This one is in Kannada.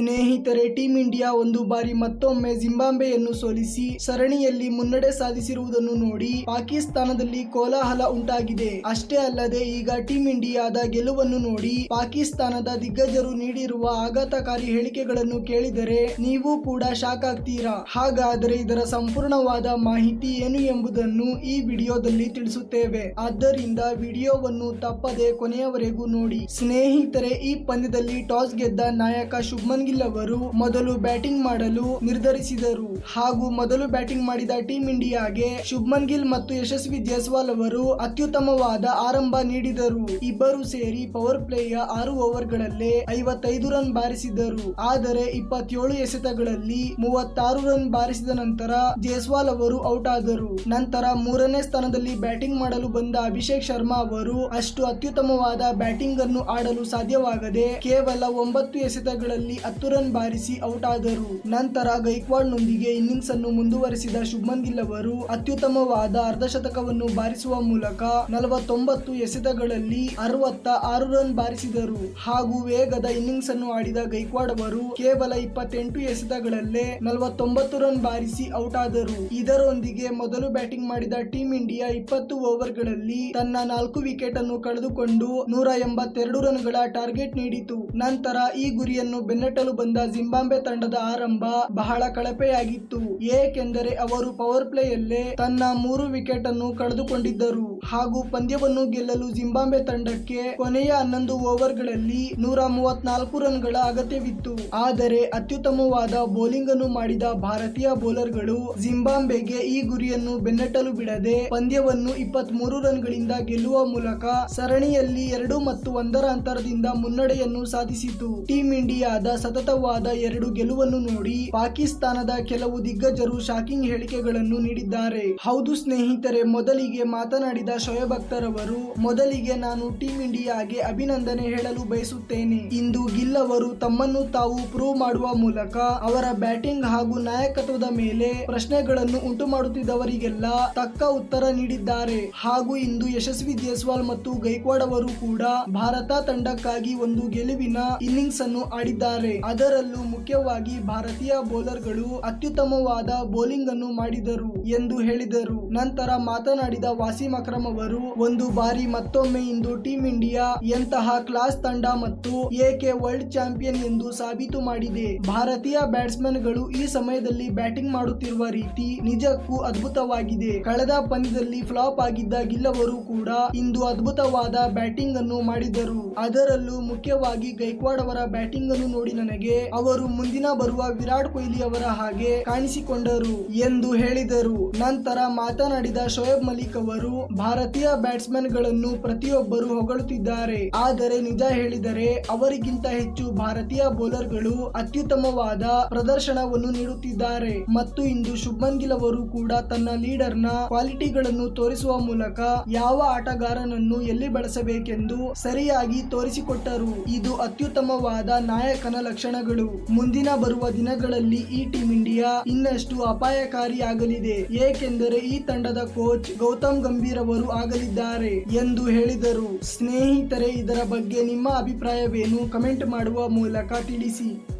ಸ್ನೇಹಿತರೆ ಟೀಂ ಇಂಡಿಯಾ ಒಂದು ಬಾರಿ ಮತ್ತೊಮ್ಮೆ ಜಿಂಬಾಬ್ವೆಯನ್ನು ಸೋಲಿಸಿ ಸರಣಿಯಲ್ಲಿ ಮುನ್ನಡೆ ಸಾಧಿಸಿರುವುದನ್ನು ನೋಡಿ ಪಾಕಿಸ್ತಾನದಲ್ಲಿ ಕೋಲಾಹಲ ಉಂಟಾಗಿದೆ. ಅಷ್ಟೇ ಅಲ್ಲದೆ ಈಗ ಟೀಂ ಇಂಡಿಯಾದ ಗೆಲುವನ್ನು ನೋಡಿ ಪಾಕಿಸ್ತಾನದ ದಿಗ್ಗಜರು ನೀಡಿರುವ ಆಘಾತಕಾರಿ ಹೇಳಿಕೆಗಳನ್ನು ಕೇಳಿದರೆ ನೀವು ಕೂಡ ಶಾಕ್ ಆಗ್ತೀರಾ? ಹಾಗಾದರೆ ಇದರ ಸಂಪೂರ್ಣವಾದ ಮಾಹಿತಿ ಏನು ಎಂಬುದನ್ನು ಈ ವಿಡಿಯೋದಲ್ಲಿ ತಿಳಿಸುತ್ತೇವೆ. ಆದ್ದರಿಂದ ವಿಡಿಯೋವನ್ನು ತಪ್ಪದೆ ಕೊನೆಯವರೆಗೂ ನೋಡಿ. ಸ್ನೇಹಿತರೆ, ಈ ಪಂದ್ಯದಲ್ಲಿ ಟಾಸ್ ಗೆದ್ದ ನಾಯಕ ಶುಭ್ಮನ್ ಗಿಲ್ ಅವರು ಮೊದಲು ಬ್ಯಾಟಿಂಗ್ ಮಾಡಲು ನಿರ್ಧರಿಸಿದರು. ಹಾಗೂ ಮೊದಲು ಬ್ಯಾಟಿಂಗ್ ಮಾಡಿದ ಟೀಂ ಇಂಡಿಯಾಗೆ ಶುಭ್ಮನ್ ಗಿಲ್ ಮತ್ತು ಯಶಸ್ವಿ ಜೈಸ್ವಾಲ್ ಅವರು ಅತ್ಯುತ್ತಮವಾದ ಆರಂಭ ನೀಡಿದರು. ಇಬ್ಬರು ಸೇರಿ ಪವರ್ ಪ್ಲೇಯ ಆರು ಓವರ್ಗಳಲ್ಲೇ ಐವತ್ತೈದು ರನ್ ಬಾರಿಸಿದರು. ಆದರೆ ಇಪ್ಪತ್ತೇಳು ಎಸೆತಗಳಲ್ಲಿ ಮೂವತ್ತಾರು ರನ್ ಬಾರಿಸಿದ ನಂತರ ಜೈಸ್ವಾಲ್ ಅವರು ಔಟ್ ಆದರು. ನಂತರ ಮೂರನೇ ಸ್ಥಾನದಲ್ಲಿ ಬ್ಯಾಟಿಂಗ್ ಮಾಡಲು ಬಂದ ಅಭಿಷೇಕ್ ಶರ್ಮಾ ಅವರು ಅಷ್ಟು ಅತ್ಯುತ್ತಮವಾದ ಬ್ಯಾಟಿಂಗ್ ಅನ್ನು ಆಡಲು ಸಾಧ್ಯವಾಗದೆ ಕೇವಲ ಒಂಬತ್ತು ಎಸೆತಗಳಲ್ಲಿ ಹತ್ತು ರನ್ ಬಾರಿಸಿ ಔಟ್ ಆದರು ನಂತರ ಗೈಕ್ವಾಡ್ ನೊಂದಿಗೆ ಇನ್ನಿಂಗ್ಸ್ ಅನ್ನು ಮುಂದುವರೆಸಿದ ಶುಭ್ಮನ್ ಗಿಲ್ ಅವರು ಅತ್ಯುತ್ತಮವಾದ ಅರ್ಧಶತಕವನ್ನು ಬಾರಿಸುವ ಮೂಲಕ ನಲವತ್ತೊಂಬತ್ತು ಎಸೆತಗಳಲ್ಲಿ ಅರವತ್ತ ಆರು ರನ್ ಬಾರಿಸಿದರು. ಹಾಗೂ ವೇಗದ ಇನ್ನಿಂಗ್ಸ್ ಅನ್ನು ಆಡಿದ ಗೈಕ್ವಾಡ್ ಅವರು ಕೇವಲ ಇಪ್ಪತ್ತೆಂಟು ಎಸೆತಗಳಲ್ಲೇ ನಲವತ್ತೊಂಬತ್ತು ರನ್ ಬಾರಿಸಿ ಔಟ್ ಆದರು ಇದರೊಂದಿಗೆ ಮೊದಲು ಬ್ಯಾಟಿಂಗ್ ಮಾಡಿದ ಟೀಂ ಇಂಡಿಯಾ ಇಪ್ಪತ್ತು ಓವರ್ಗಳಲ್ಲಿ ತನ್ನ ನಾಲ್ಕು ವಿಕೆಟ್ ಅನ್ನು ಕಳೆದುಕೊಂಡು ನೂರ ಎಂಬತ್ತೆರಡು ರನ್ಗಳ ಟಾರ್ಗೆಟ್ ನೀಡಿತು. ನಂತರ ಈ ಗುರಿಯನ್ನು ಬೆನ್ನಟ್ಟಲು ಬಂದ ಜಿಂಬಾಬ್ವೆ ತಂಡದ ಆರಂಭ ಬಹಳ ಕಳಪೆಯಾಗಿತ್ತು. ಏಕೆಂದರೆ ಅವರು ಪವರ್ ಪ್ಲೇಯಲ್ಲೇ ತನ್ನ ಮೂರು ವಿಕೆಟ್ ಅನ್ನು ಕಳೆದುಕೊಂಡಿದ್ದರು. ಹಾಗೂ ಪಂದ್ಯವನ್ನು ಗೆಲ್ಲಲು ಜಿಂಬಾಬ್ವೆ ತಂಡಕ್ಕೆ ಕೊನೆಯ ಹನ್ನೊಂದು ಓವರ್ಗಳಲ್ಲಿ ನೂರ ಮೂವತ್ನಾಲ್ಕು ರನ್ಗಳ ಅಗತ್ಯವಿತ್ತು. ಆದರೆ ಅತ್ಯುತ್ತಮವಾದ ಬೌಲಿಂಗ್ ಅನ್ನು ಮಾಡಿದ ಭಾರತೀಯ ಬೌಲರ್ಗಳು ಜಿಂಬಾಬ್ವೆಗೆ ಈ ಗುರಿಯನ್ನು ಬೆನ್ನಟ್ಟಲು ಬಿಡದೆ ಪಂದ್ಯವನ್ನು ಇಪ್ಪತ್ತ್ ಮೂರು ರನ್ಗಳಿಂದ ಗೆಲ್ಲುವ ಮೂಲಕ ಸರಣಿಯಲ್ಲಿ ಎರಡು ಮತ್ತು ಒಂದರ ಅಂತರದಿಂದ ಮುನ್ನಡೆಯನ್ನು ಸಾಧಿಸಿತು. ಟೀಂ ಇಂಡಿಯಾದ ಸತತವಾದ ಎರಡು ಗೆಲುವನ್ನು ನೋಡಿ ಪಾಕಿಸ್ತಾನದ ಕೆಲವು ದಿಗ್ಗಜರು ಶಾಕಿಂಗ್ ಹೇಳಿಕೆಗಳನ್ನು ನೀಡಿದ್ದಾರೆ. ಹೌದು ಸ್ನೇಹಿತರೆ, ಮೊದಲಿಗೆ ಮಾತನಾಡಿದ ಶೋಯಬ್ ಅಖ್ತರ್ ಅವರು, ಮೊದಲಿಗೆ ನಾನು ಟೀಂ ಇಂಡಿಯಾಗೆ ಅಭಿನಂದನೆ ಹೇಳಲು ಬಯಸುತ್ತೇನೆ. ಇಂದು ಗಿಲ್ ಅವರು ತಮ್ಮನ್ನು ತಾವು ಪ್ರೂವ್ ಮಾಡುವ ಮೂಲಕ ಅವರ ಬ್ಯಾಟಿಂಗ್ ಹಾಗೂ ನಾಯಕತ್ವದ ಮೇಲೆ ಪ್ರಶ್ನೆಗಳನ್ನು ಉಂಟು ಮಾಡುತ್ತಿದ್ದವರಿಗೆಲ್ಲ ತಕ್ಕ ಉತ್ತರ ನೀಡಿದ್ದಾರೆ. ಹಾಗೂ ಇಂದು ಯಶಸ್ವಿ ಜೇಸ್ವಾಲ್ ಮತ್ತು ಗೈಕ್ವಾಡ್ ಅವರು ಕೂಡ ಭಾರತ ತಂಡಕ್ಕಾಗಿ ಒಂದು ಗೆಲುವಿನ ಇನ್ನಿಂಗ್ಸ್ ಅನ್ನು ಆಡಿದ್ದಾರೆ. ಅದರಲ್ಲೂ ಮುಖ್ಯವಾಗಿ ಭಾರತೀಯ ಬೌಲರ್ಗಳು ಅತ್ಯುತ್ತಮವಾದ ಬೌಲಿಂಗ್ ಅನ್ನು ಮಾಡಿದರು ಎಂದು ಹೇಳಿದರು. ನಂತರ ಮಾತನಾಡಿದ ವಾಸಿಂ ಅಕ್ರಮ್ ಅವರು, ಒಂದು ಬಾರಿ ಮತ್ತೊಮ್ಮೆ ಇಂದು ಟೀಂ ಇಂಡಿಯಾ ಎಂತಹ ಕ್ಲಾಸ್ ತಂಡ ಮತ್ತು ಏಕೆ ವರ್ಲ್ಡ್ ಚಾಂಪಿಯನ್ ಎಂದು ಸಾಬೀತು ಮಾಡಿದೆ. ಭಾರತೀಯ ಬ್ಯಾಟ್ಸ್ಮನ್ಗಳು ಈ ಸಮಯದಲ್ಲಿ ಬ್ಯಾಟಿಂಗ್ ಮಾಡುತ್ತಿರುವ ರೀತಿ ನಿಜಕ್ಕೂ ಅದ್ಭುತವಾಗಿದೆ. ಕಳೆದ ಪಂದ್ಯದಲ್ಲಿ ಫ್ಲಾಪ್ ಆಗಿದ್ದ ಗಿಲ್ ಅವರು ಕೂಡ ಇಂದು ಅದ್ಭುತವಾದ ಬ್ಯಾಟಿಂಗ್ ಅನ್ನು ಮಾಡಿದರು. ಅದರಲ್ಲೂ ಮುಖ್ಯವಾಗಿ ಗೈಕ್ವಾಡ್ ಅವರ ಬ್ಯಾಟಿಂಗ್ ಅನ್ನು ನೋಡಿ ನನಗೆ ಅವರು ಮುಂದಿನ ಬರುವ ವಿರಾಟ್ ಕೊಹ್ಲಿ ಅವರ ಹಾಗೆ ಕಾಣಿಸಿಕೊಂಡರು ಎಂದು ಹೇಳಿದರು. ನಂತರ ಮಾತನಾಡಿದ ಶೋಯಬ್ ಮಲಿಕ್ ಅವರು, ಭಾರತೀಯ ಬ್ಯಾಟ್ಸ್ಮನ್ಗಳನ್ನು ಪ್ರತಿಯೊಬ್ಬರು ಹೊಗಳುತ್ತಿದ್ದಾರೆ. ಆದರೆ ನಿಜ ಹೇಳಿದರೆ, ಅವರಿಗಿಂತ ಹೆಚ್ಚು ಭಾರತೀಯ ಬೌಲರ್ಗಳು ಅತ್ಯುತ್ತಮವಾದ ಪ್ರದರ್ಶನವನ್ನು ನೀಡುತ್ತಿದ್ದಾರೆ. ಮತ್ತು ಇಂದು ಶುಭ್ಮನ್ ಗಿಲ್ ಅವರು ಕೂಡ ತನ್ನ ಲೀಡರ್ನ ಕ್ವಾಲಿಟಿಗಳನ್ನು ತೋರಿಸುವ ಮೂಲಕ ಯಾವ ಆಟಗಾರನನ್ನು ಎಲ್ಲಿ ಬಳಸಬೇಕೆಂದು ಸರಿಯಾಗಿ ತೋರಿಸಿಕೊಟ್ಟರು. ಇದು ಅತ್ಯುತ್ತಮವಾದ ನಾಯಕನ ಲಕ್ಷಣಗಳು ಮುಂದಿನ ಬರುವ ದಿನಗಳಲ್ಲಿ ಈ ಟೀಂ ಇಂಡಿಯಾ ಇನ್ನಷ್ಟು ಅಪಾಯಕಾರಿಯಾಗಲಿದೆ. ಏಕೆಂದರೆ ಈ ತಂಡದ ಕೋಚ್ ಗೌತಮ್ ಗಂಭೀರ್ ಅವರು ಆಗಲಿದ್ದಾರೆ ಎಂದು ಹೇಳಿದರು. ಸ್ನೇಹಿತರೆ, ಇದರ ಬಗ್ಗೆ ನಿಮ್ಮ ಅಭಿಪ್ರಾಯವೇನು? ಕಮೆಂಟ್ ಮಾಡುವ ಮೂಲಕ ತಿಳಿಸಿ.